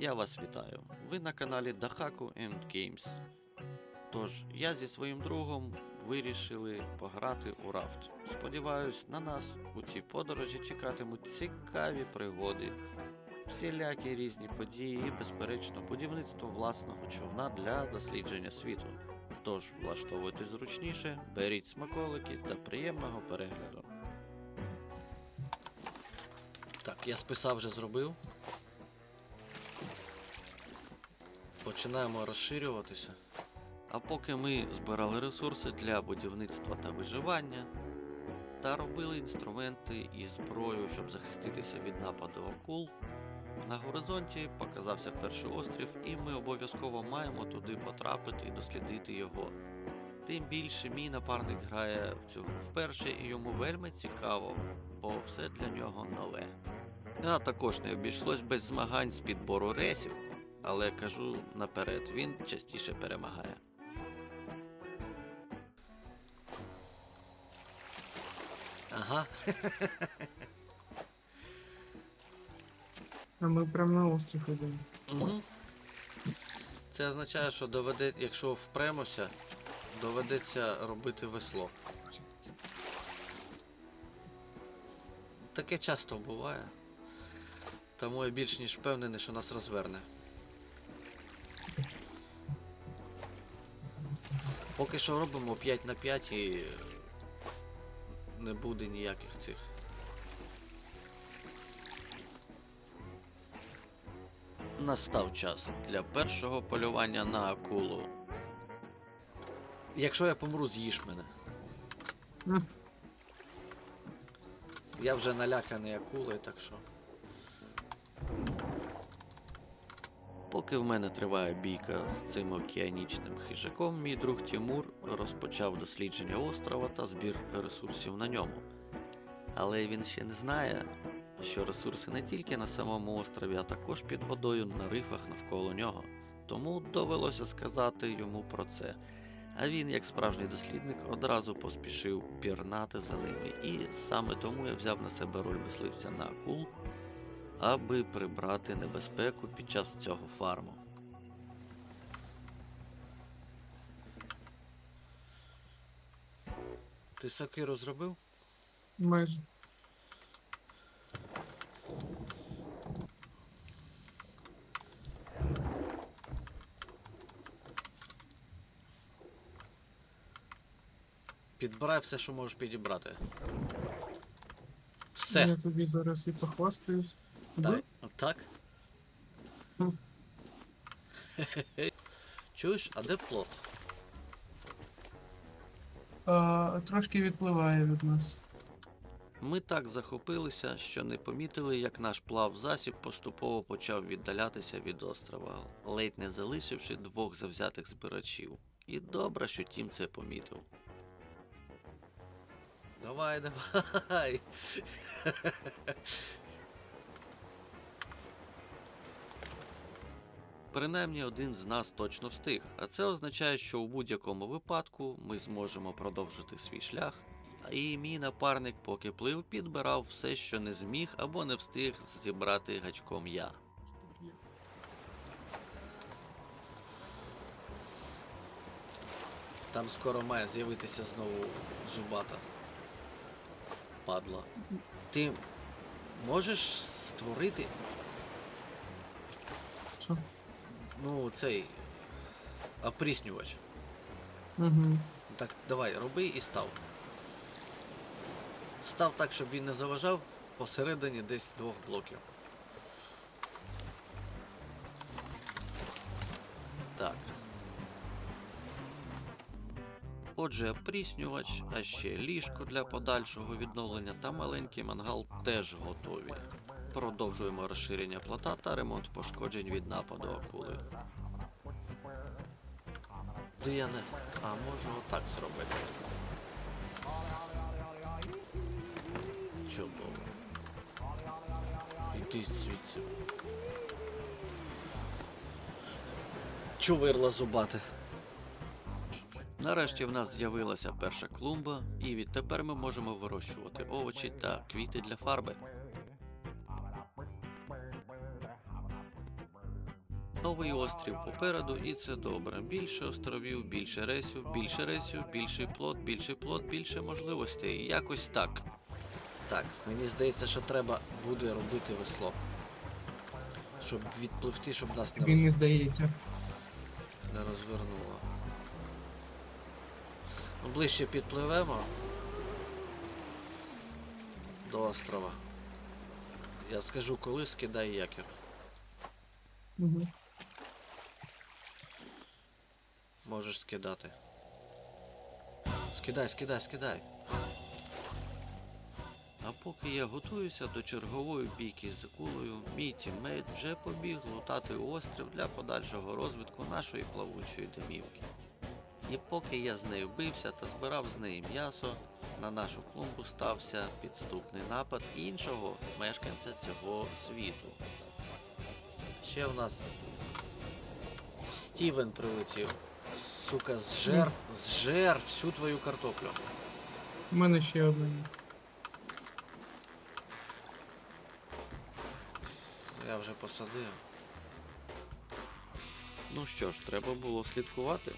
Я вас вітаю. Ви на каналі and Games. Тож, я зі своїм другом вирішили пограти у рафт. Сподіваюсь, на нас у цій подорожі чекатимуть цікаві пригоди, всілякі різні події і, безперечно, будівництво власного човна для дослідження світу. Тож, влаштовуйтесь зручніше, беріть смаколики та приємного перегляду. Так, я списав вже зробив. Починаємо розширюватися. А поки ми збирали ресурси для будівництва та виживання та робили інструменти і зброю, щоб захиститися від нападу акул, на горизонті показався перший острів, і ми обов'язково маємо туди потрапити і дослідити його. Тим більше мій напарник грає в цю гру вперше і йому вельми цікаво, бо все для нього нове. А також не обійшлось без змагань з підбору ресів, але кажу наперед, він частіше перемагає. Ага, А ми прямо на острів йдемо. Угу. Це означає, що доведе, якщо впремося, доведеться робити весло. Таке часто буває. Тому я більш ніж впевнений, що нас розверне. Поки що робимо 5 на 5 і не буде ніяких цих. Настав час для першого полювання на акулу. Якщо я помру, з'їж мене. Я вже наляканий акулою, так що. Поки в мене триває бійка з цим океанічним хижаком, мій друг Тімур розпочав дослідження острова та збір ресурсів на ньому. Але він ще не знає, що ресурси не тільки на самому острові, а також під водою на рифах навколо нього. Тому довелося сказати йому про це. А він, як справжній дослідник, одразу поспішив пірнати за ними. І саме тому я взяв на себе роль мисливця на акул, аби прибрати небезпеку під час цього фарму. Ти сокиру зробив? Майже. Підбирай все, що можеш підібрати. Все. Я тобі зараз і похвастаюсь. Так. Так? Хм. Чуєш, а де плот? А, трошки відпливає від нас. Ми так захопилися, що не помітили, як наш плав засіб поступово почав віддалятися від острова, ледь не залишивши двох завзятих збирачів. І добре, що Тім це помітив. Давай, давай. Принаймні один з нас точно встиг, а це означає, що у будь-якому випадку ми зможемо продовжити свій шлях і мій напарник, поки плив, підбирав все, що не зміг або не встиг зібрати гачком я. Там скоро має з'явитися знову зубата. Падла. Ти можеш створити, Що? Ну, цей опріснювач. Угу. Так, давай, роби і став. Став так, щоб він не заважав посередині десь двох блоків. Так. Отже, опріснювач, а ще ліжко для подальшого відновлення та маленький мангал теж готові. Продовжуємо розширення плота та ремонт пошкоджень від нападу акули. Ну я не. А можу отак зробити. Чудово. Іди звідси. Чувирла зубати. Нарешті в нас з'явилася перша клумба, і відтепер ми можемо вирощувати овочі та квіти для фарби. Новий острів попереду, і це добре. Більше островів, більше рейсів, більше рейсів, більший плот, більший плот, більше можливостей. Якось так. Так, мені здається, що треба буде робити весло. Щоб відпливти, щоб нас не, Він не здається. не розвернуло. Ну, ближче підпливемо до острова. Я скажу, коли скидай якір. Угу. Можеш скидати. Скидай, скидай, скидай. А поки я готуюся до чергової бійки з акулою, мій тіммейт вже побіг лутати острів для подальшого розвитку нашої плавучої домівки. І поки я з нею бився та збирав з неї м'ясо, на нашу клумбу стався підступний напад іншого мешканця цього світу. Ще в нас Стівен прилетів. Сука, зжер, зжер всю твою картоплю. У мене ще одна. є. Я вже посадив. Ну що ж, треба було слідкувати,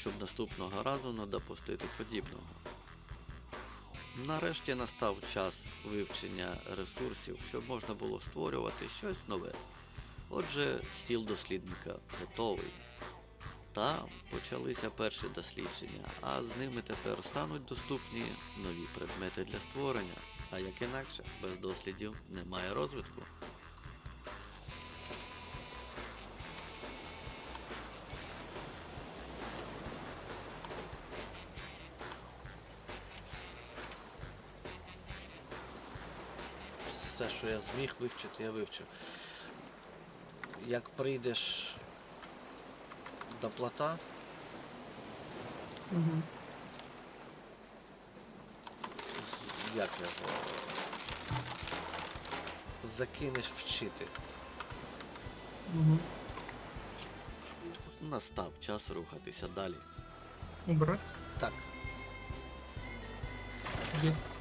щоб наступного разу не допустити подібного. Нарешті настав час вивчення ресурсів, щоб можна було створювати щось нове. Отже, стіл дослідника готовий. Та почалися перші дослідження, а з ними тепер стануть доступні нові предмети для створення. А як інакше, без дослідів немає розвитку. Все, що я зміг вивчити, я вивчив. Як прийдеш до плота, Угу. як його закинеш вчити. Угу. Настав час рухатися далі. Убрать. Так, Есть.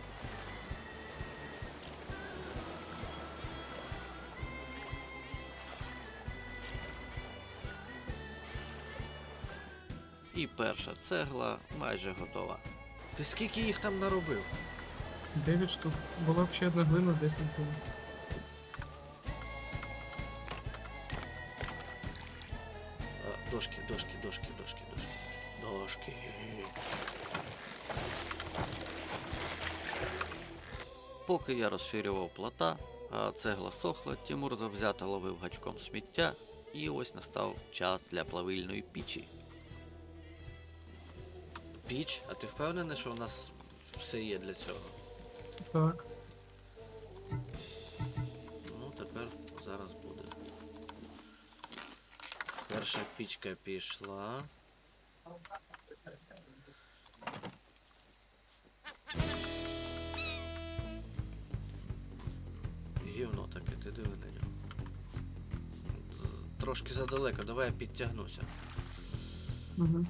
І перша цегла майже готова. Ти скільки їх там наробив? 9 штук. Була б ще одна глина, 10 глин. А, Дошки, дошки, дошки, дошки, дошки. Дошки. Поки я розширював плота, а цегла сохла, Тимур завзято ловив гачком сміття, і ось настав час для плавильної пічі. Піч? А ти впевнений, що в нас все є для цього? Так. Ну, тепер зараз буде. Перша пічка пішла. Гівно таке, ти диви на нього. Трошки задалеко, давай я підтягнуся. Угу.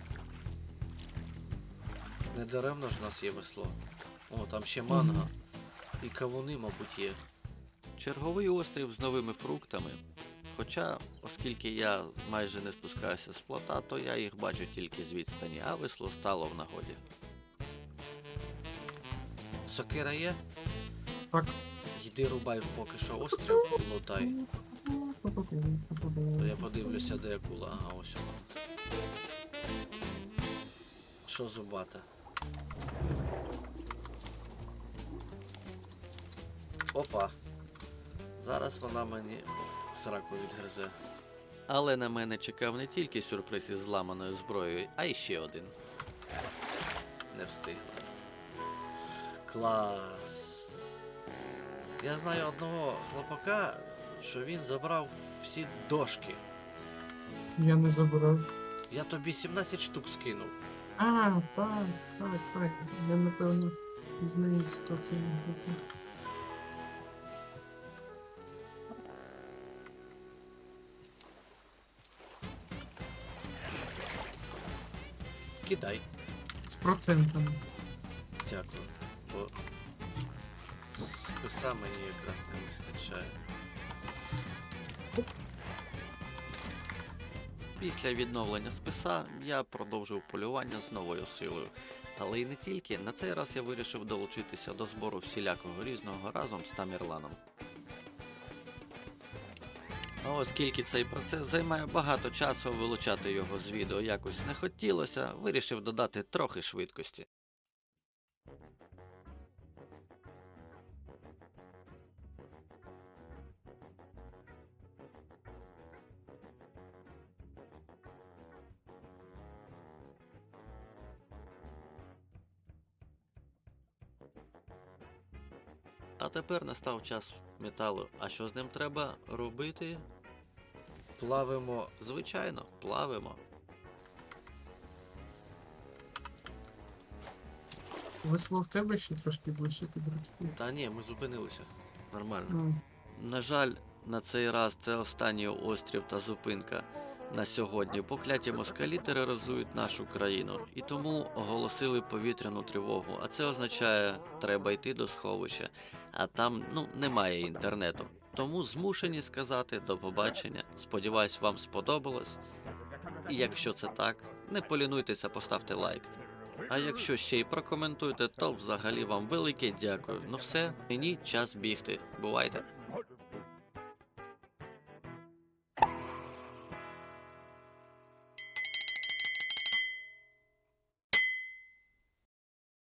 Не даремно ж в нас є весло. О, там ще манго. І кавуни, мабуть, є. Черговий острів з новими фруктами. Хоча, оскільки я майже не спускаюся з плота, то я їх бачу тільки з відстані, а весло стало в нагоді. Сокира є? Так. Йди рубай поки що острів, лутай. То я подивлюся, де акула. Ага, ось вона. Що зубата? Опа. Зараз вона мені сраку відгризе. Але на мене чекав не тільки сюрприз із зламаною зброєю, а й ще один. Не встигла. Клас. Я знаю одного хлопака, що він забрав всі дошки. Я не забрав. Я тобі 17 штук скинув. А, так, так, так. Я напевно знаю ситуацію. Кидай. З процентами. Дякую. Бо списа мені якраз не вистачає. Після відновлення списа я продовжив полювання з новою силою. Але й не тільки, на цей раз я вирішив долучитися до збору всілякого різного разом з Тамірланом. А оскільки цей процес займає багато часу, вилучати його з відео якось не хотілося, вирішив додати трохи швидкості. А тепер настав час металу. А що з ним треба робити? Плавимо, звичайно, плавимо. Весло в тебе ще трошки ближче підручки. Та ні, ми зупинилися. Нормально. Mm. На жаль, на цей раз це останній острів та зупинка. На сьогодні покляті москалі тероризують нашу країну і тому оголосили повітряну тривогу. А це означає, треба йти до сховища, а там ну немає інтернету. Тому змушені сказати до побачення. Сподіваюсь, вам сподобалось. І якщо це так, не полінуйтеся, поставте лайк. А якщо ще й прокоментуєте, то взагалі вам велике дякую. Ну все, мені час бігти. Бувайте.